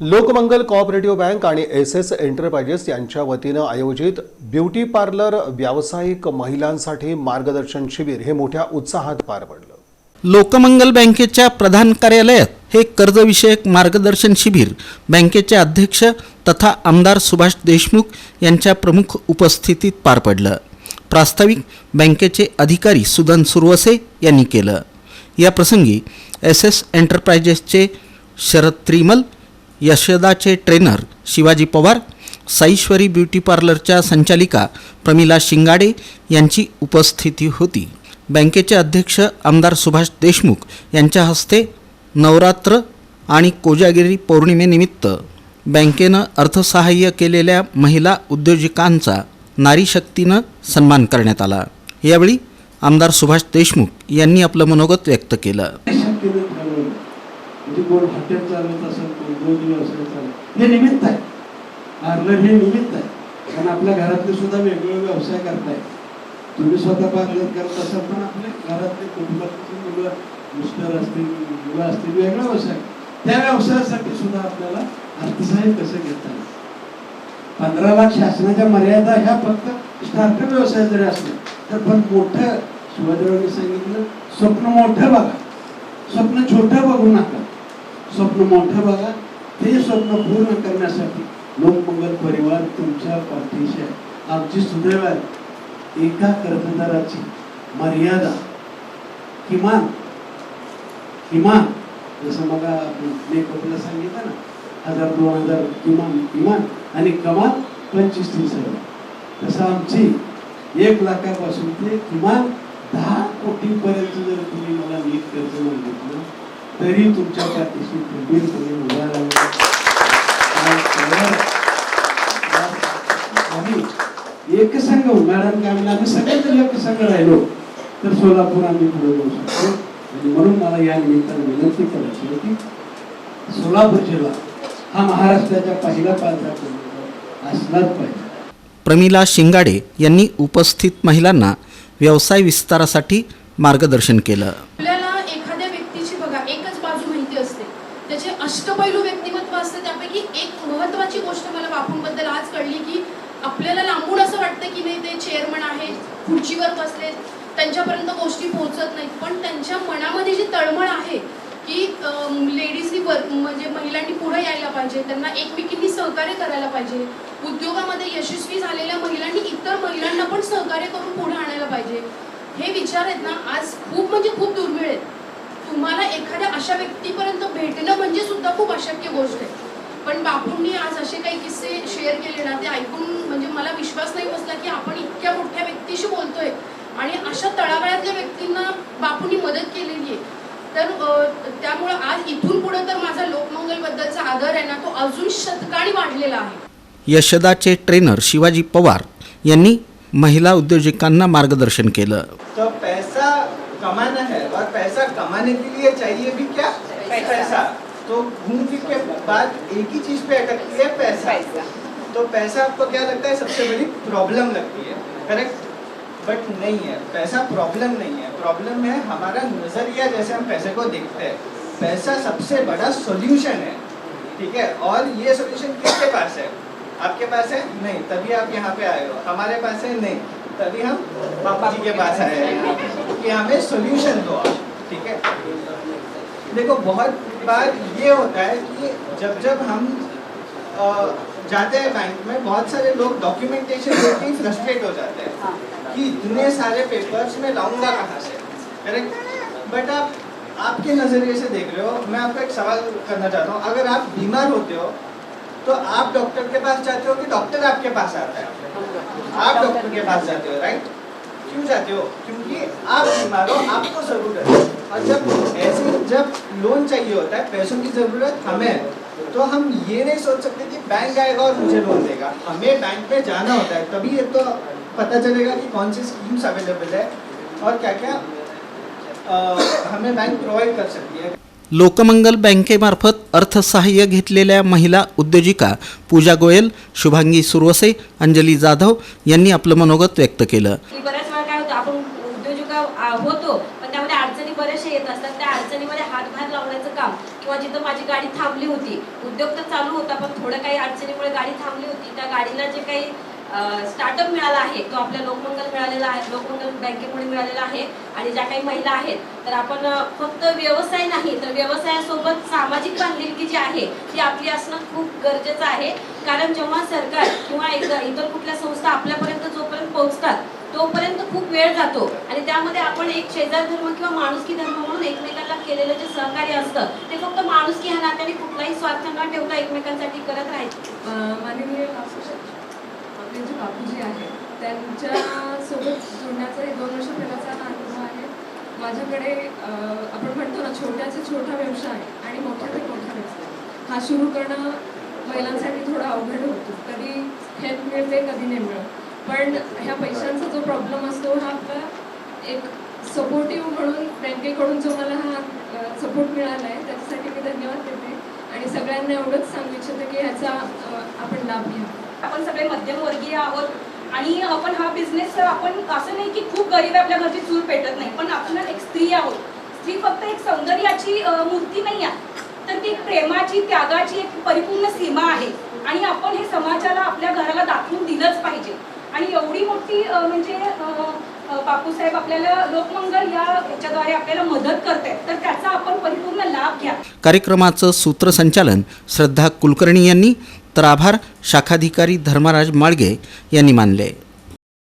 Lokmangal cooperative bank आणि S S enterprises यांच्या वतीनं आयोजित ब्युटी पार्लर व्यावसायिक महिलांसाठी मार्गदर्शन शिबिर हे मोठ्या उत्साहात पार पडलं. लोकमंगल बँकेच्या प्रधान कार्यालयात हे कर्जविषयक मार्गदर्शन शिबिर बँकेचे अध्यक्ष तथा आमदार सुभाष देशमुख यांच्या प्रमुख उपस्थितीत पार पडलं. प्रास्ताविक बँकेचे अधिकारी सुदन सुरवसे यांनी केलं. या प्रसंगी एस एस एंटरप्राइजेसचे शरद त्रिमल यशदाचे ट्रेनर शिवाजी पवार साईश्वरी ब्युटी पार्लरच्या संचालिका प्रमिला शिंगाडे यांची उपस्थिती होती. बँकेचे अध्यक्ष आमदार सुभाष देशमुख यांच्या हस्ते नवरात्र आणि कोजागिरी पौर्णिमेनिमित्त बँकेनं अर्थसहाय्य केलेल्या महिला उद्योजकांचा नारी शक्तीनं सन्मान करण्यात आला. यावेळी आमदार सुभाष देशमुख यांनी आपलं मनोगत व्यक्त केलं. शक्यतो ठरवलं चालेल हे निमित्त आहे. पार्लर हे निमित्त आहे. कारण आपल्या घरातले सुद्धा वेगवेगळे व्यवसाय करताय तुम्ही स्वतः पार्लर करत असाल पण आपल्या घरातले कुटुंबातली मुलं मिस्टर असतील मुलं असतील वेगळा व्यवसाय. त्या व्यवसायासाठी सुद्धा आपल्याला अर्थसहाय्य कसं घेता येईल? पंधरा लाख शासनाच्या मर्यादा ह्या फक्त स्टार्टअप व्यवसाय जरी असले तर पण मोठं शिवाजीरावांनी सांगितलं स्वप्न मोठं बघा. स्वप्न छोटं बघू नका. स्वप्न मोठं बघा ते स्वप्न पूर्ण करण्यासाठी लोकमंगल परिवार तुमच्या पाठीशी आहे आमची सुदैवात एका कर्जदाराची मर्यादा किमान किमान जसं मग मेकअपला सांगितलं ना हजार दोन हजार किमान किमान आणि कमाल पंचवीस तीस हजार तसं आमची एक लाखापासून ते किमान दहा कोटीपर्यंत जर तुम्ही मला नीट कर्ज मागितलं तरी तुमच्या पाठीशी खंबीरपणे उभा राहणार आम्ही एक संघ मॅडम काय म्हणजे आम्ही सगळे जर एक संघ राहिलो. तर सोलापूर आम्ही पुढे जाऊ शकतो आणि म्हणून मला या निमित्ताने विनंती करायची होती. सोलापूर जिल्हा हा महाराष्ट्राच्या पहिला पाचव्या क्रमांकावर असलाच पाहिजे प्रमिला शिंगाडे यांनी उपस्थित महिलांना व्यवसाय विस्तारासाठी मार्गदर्शन केलं. आपल्याला एखाद्या व्यक्तीची बघा एकच बाजू माहिती असते. त्याचे अष्टपैलू व्यक्तिमत्व असते. त्यापैकी एक महत्वाची गोष्ट मला बापूंबद्दल आज कळली की आपल्याला लांबून असं वाटतं की नाही ते चेअरमन आहेत खुर्चीवर बसले त्यांच्यापर्यंत गोष्टी पोहोचत नाहीत. पण त्यांच्या मनामध्ये जी तळमळ आहे की लेडीजनी वर म्हणजे महिलांनी पुढे यायला पाहिजे त्यांना एकमेकींनी सहकार्य करायला पाहिजे उद्योगामध्ये यशस्वी झालेल्या महिलांनी इतर महिलांना पण सहकार्य करून पुढे आणायला पाहिजे हे विचार आहेत ना आज खूप म्हणजे खूप दुर्मिळ आहेत. तुम्हाला एखाद्या अशा व्यक्तीपर्यंत भेटणं म्हणजे सुद्धा खूप अशक्य गोष्ट आहे. पण बापूंनी आज असे काही किस्से शेअर केले ना ते ऐकून म्हणजे मला विश्वास नाही बसला की आपण इतक्या मोठ्या व्यक्तीशी बोलतोय. आणि अशा तळागाळातल्या व्यक्तींना बापूंनी मदत केलेली आहे. तर त्यामुळं आज इथून पुढे तर माझा लोकमंगल बद्दलचा आदर आहे ना तो अजून शतकानी वाढलेला आहे. यशदाचे ट्रेनर शिवाजी पवार यांनी महिला उद्योजकांना मार्गदर्शन केलं. तो पैसा कमाना है और पैसा कमाने के लिए चाहिए भी क्या? पैसा. तो घूम फिर के बात एक ही चीज़ पे अटकती है पैसा। तो पैसा आपको क्या लगता है सबसे बड़ी प्रॉब्लम लगती है? करेक्ट बट नहीं है। पैसा प्रॉब्लम नहीं है। प्रॉब्लम है हमारा नज़रिया जैसे हम पैसे को देखते हैं। पैसा सबसे बड़ा सोल्यूशन है। ठीक है? और ये सोल्यूशन किसके पास है? आपके पास है? नहीं। तभी आप यहाँ पे आए हो। हमारे पास है? नहीं। तभी हम पापा जी के पास आए हैं कि हमें सोल्यूशन दो। आप ठीक है? देखो बहुत बार ये होता है कि जब जब हम जाते हैं बैंक में बहुत सारे लोग डॉक्यूमेंटेशन देख फ्रस्ट्रेट हो जाते हैं कि इतने सारे पेपर्स में लाऊँगा कहाँ से करेक्ट बट आप आपके नज़रिए से देख रहे हो मैं आपको एक सवाल करना चाहता हूँ। अगर आप बीमार होते हो तो आप डॉक्टर के पास जाते हो कि डॉक्टर आपके पास आता है? आप डॉक्टर के पास जाते हो राइट क्यों जाते हो क्योंकि आप बीमार हो आपको जरूरत है। और जब ऐसे जब लोन चाहिए होता है पैसों की जरूरत हमें है, तो हम ये नहीं सोच सकते कि बैंक आएगा और मुझे लोन देगा। हमें बैंक में जाना होता है तभी ये तो पता चलेगा कि कौन सी स्कीम्स अवेलेबल है और क्या क्या हमें बैंक प्रोवाइड कर सकती है। लोकमंगल बँकेमार्फत अर्थसहाय्य घेतलेल्या महिला उद्योजिका पूजा गोयल शुभांगी सुरवसे अंजली जाधव यांनी आपलं मनोगत व्यक्त केलं की बऱ्याच वेळा काय होतं आपण उद्योजका आ- होतो. पण त्यामध्ये अडचणी बऱ्याचशा येत असतात. त्या अडचणीमध्ये हातभार लावण्याचं काम किंवा जिथं माझी गाडी थांबली होती. उद्योग तर चालू होता पण थोडं काही अडचणीमुळे गाडी थांबली होती. त्या गाडीला जे काही स्टार्टअप मिळाला आहे तो आपल्या लोकमंगल मिळालेला आहे लोकमंगल बँकेमुळे मिळालेला आहे आणि ज्या काही महिला आहेत तर आपण फक्त व्यवसाय नाही तर व्यवसायासोबत सामाजिक बांधिलकी जी आहे ती आपली असणं खूप गरजेचं आहे. कारण जेव्हा सरकार किंवा इतर कुठल्या संस्था आपल्यापर्यंत जोपर्यंत पोहोचतात तोपर्यंत खूप वेळ जातो. त्यामध्ये आपण एक शेजार धर्म किंवा माणुसकी धर्म म्हणून एकमेकांना केलेलं जे सहकार्य असतं ते फक्त माणुसकी ह्या नात्याने कुठलाही स्वार्थ न ठेवता एकमेकांसाठी करत राहायचं. माननीय आपले जे बापूजी आहेत त्यांच्यासोबत जोडण्याचा एक दोन वर्ष पहिल्याचा अनुभव आहे. माझ्याकडे आपण म्हणतो ना छोट्याचे छोटा व्यवसाय आणि मोठ्याचे मोठा व्यवसाय. हा सुरू करणं महिलांसाठी थोडा अवघड होतो. कधी हेल्प मिळते कधी नाही मिळत. पण ह्या पैशांचा जो प्रॉब्लेम असतो हा आपला एक सपोर्टिव्ह म्हणून बँकेकडून जो मला हा सपोर्ट मिळाला आहे त्याच्यासाठी मी धन्यवाद देते. आणि सगळ्यांना एवढंच सांगू इच्छिते की ह्याचा आपण लाभ घ्या. आपण सगळे मध्यमवर्गीय आहोत. आणि आपण हा बिझनेस आपण असं नाही की खूप गरीब आपल्या घरची चूर पेटत नाही. पण आपण एक स्त्री आहोत. स्त्री फक्त एक सौंदर्याची मूर्ती नाही आहे. तर ती प्रेमाची त्यागाची एक परिपूर्ण सीमा आहे. आणि आपण हे समाजाला आपल्या घराला दाखवून दिलंच पाहिजे. आणि एवढी मोठी म्हणजे बापूसाहेब आपल्याला लोकमंगल या याच्याद्वारे आपल्याला मदत करत आहेत तर त्याचा आपण परिपूर्ण लाभ घ्या. कार्यक्रमाचं सूत्रसंचालन श्रद्धा कुलकर्णी यांनी तर आभार शाखाधिकारी धर्मराज माळगे यांनी मानले.